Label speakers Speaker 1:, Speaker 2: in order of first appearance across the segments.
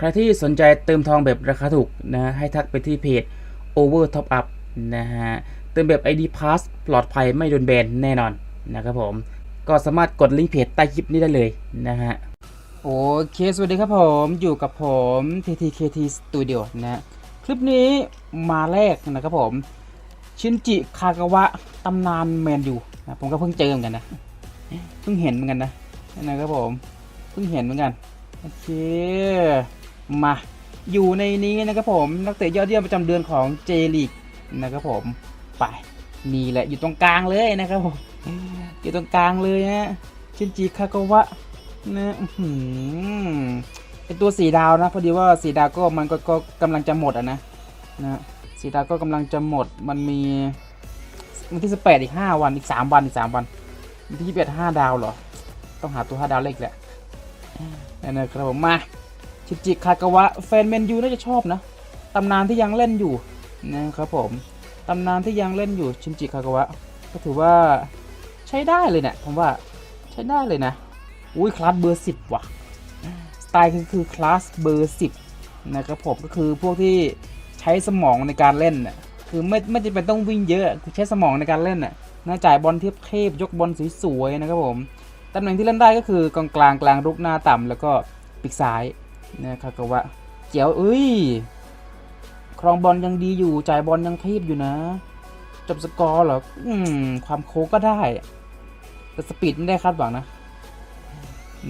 Speaker 1: ใครที่สนใจเติมทองแบบราคาถูกนะให้ทักไปที่เพจ Over Top Up นะฮะเติมแบบ ID Pass ปลอดภัยไม่โดนแบนแน่นอนนะครับผม ก็สามารถกดลิงก์เพจใต้คลิปนี้ได้เลยนะฮะโอเคสวัสดีครับผมอยู่กับผม TTKT Studio นะฮะคลิปนี้มาแรกนะครับผม ชินจิคากาวะตำนานแมนยูนะผมก็เพิ่งเจอเหมือนกันนะเพิ่งเห็นเหมือนกันนะนะครับผมเพิ่งเห็นเหมือนกันโอเค มาอยู่ในนี้นะครับผมนักเตะยอดเยี่ยมประจำเดือนของเจลีกนะครับผมไปนี่แหละอยู่ตรงกลางเลยนะครับผมอยู่ตรงกลางเลยฮะชินจิคากาวะนะอื้อหือเป็นตัวสีดาวนะพอดีว่าสีดาวก็มันก็ก็กำลังจะหมดอะนะนะสีดาวก็กำลังจะหมดมันมีวันที่สิบแปดอีกห้าวันอีกสามวันอีกสามวันวันที่ยี่สิบเอ็ดห้าดาวเหรอ ต้องหาตัวห้าดาวเล็กแหละนะครับผมมา ชิจิคากาวะแฟนแมนยูน่าจะชอบนะตำนานที่ยังเล่นอยู่นะครับผมตำนานที่ยังเล่นอยู่ชินจิคากาวะก็ถือว่าใช้ได้เลยเนะี่ยผมว่าใช้ได้เลยนะอุ้ยคลาสเบอร์สิบว่ะสไตล์คือคือคลาสเบอร์สิบนะครับผมก็คือพวกที่ใช้สมองในการเล่นน่ะคือไม่ไม่จำเป็นต้องวิ่งเยอะคือใช้สมองในการเล่นน่ะนะจ่ายบอลเทียบเทพยกบอลสวยๆนะครับผมตำแหน่งที่เล่นได้ก็คือกองกลางกลางรุกหน้าต่ำแล้วก็ปีกซ้าย นะครับก็ว่าเจียวเอ้ยครองบอลยังดีอยู่ จ่ายบอลยังเทพอยู่นะ จบสกอร์เหรออืม ความโค้ก็ได้ แต่สปีดไม่ได้คาดหวังนะ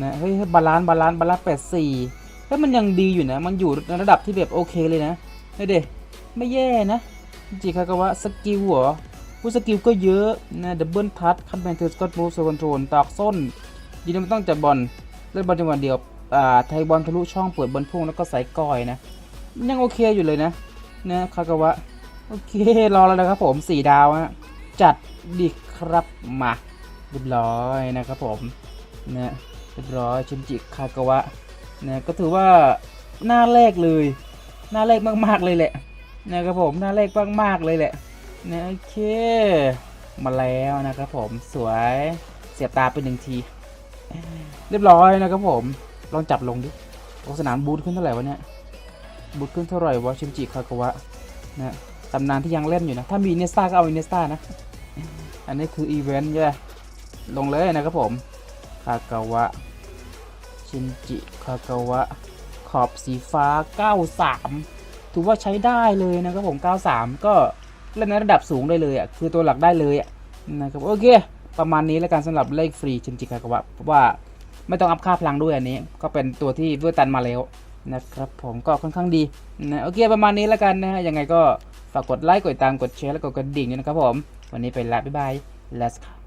Speaker 1: นะเฮ้ยบาลานซ์บาลานซ์บาลานซ์แปดสี่เฮ้ยมันยังดีอยู่นะ มันอยู่ในระดับที่แบบโอเคเลยนะเฮ้ยเดไม่แย่นะจิคากาวะสกิลเหรอผู้สกิลก็เยอะนะดับเบิลทัชคัตแมนเทอร์สกอตมูฟโซคอนโทรลตอกส้นยิงไม่ต้องจับบอลเล่นบอลจังหวะเดียว ไทยบอลทะลุช่องเปิดบอลพุ่งแล้วก็ใส่ก้อยนะยังโอเคอยู่เลยนะนะคากาวะโอเครอแล้วนะครับผมสี่ดาวฮะจัดดีครับมาเรียบร้อยนะครับผมนะเรียบร้อยชินจิคากาวะนะก็ถือว่าหน้าแรกเลย หน้าแรกมากๆเลยแหละนะครับผมหน้าแรกมากๆเลยแหละนะโอเค มาแล้วนะครับผมสวยเสียบตาไปหนึ่งที เรียบร้อยนะครับผม ลองจับลงดิโอสนามบูทขึ้นเท่าไหร่วะเนี่ย บูทขึ้นเท่าไหร่วะชินจิคากาวะนะตำนานที่ยังเล่นอยู่นะ ถ้ามีเนสตาก็เอาเนสตานะ อันนี้คืออีเวนต์ใช่ไหมลงเลยนะครับผม คากาวะ ชินจิ คากาวะ ขอบสีฟ้า 93 ถือว่าใช้ได้เลยนะครับผม 93 ก็เล่นในระดับสูงได้เลยอะ คือตัวหลักได้เลยอะนะครับ โอเค ประมาณนี้แล้วกันสำหรับเลขฟรี ชินจิ คากาวะ เพราะว่า ไม่ต้องอัพค่าพลังด้วยอันนี้ ก็เป็นตัวที่เวอร์ตันมาแล้วนะครับผมก็ค่อนข้างดีนะโอเคประมาณนี้แล้วกันนะฮะยังไงก็ฝากกดไลค์กดติดตามกดแชร์แล้วก็กดกระดิ่งด้วยนะครับผม วันนี้ไปละบ๊ายบาย let's go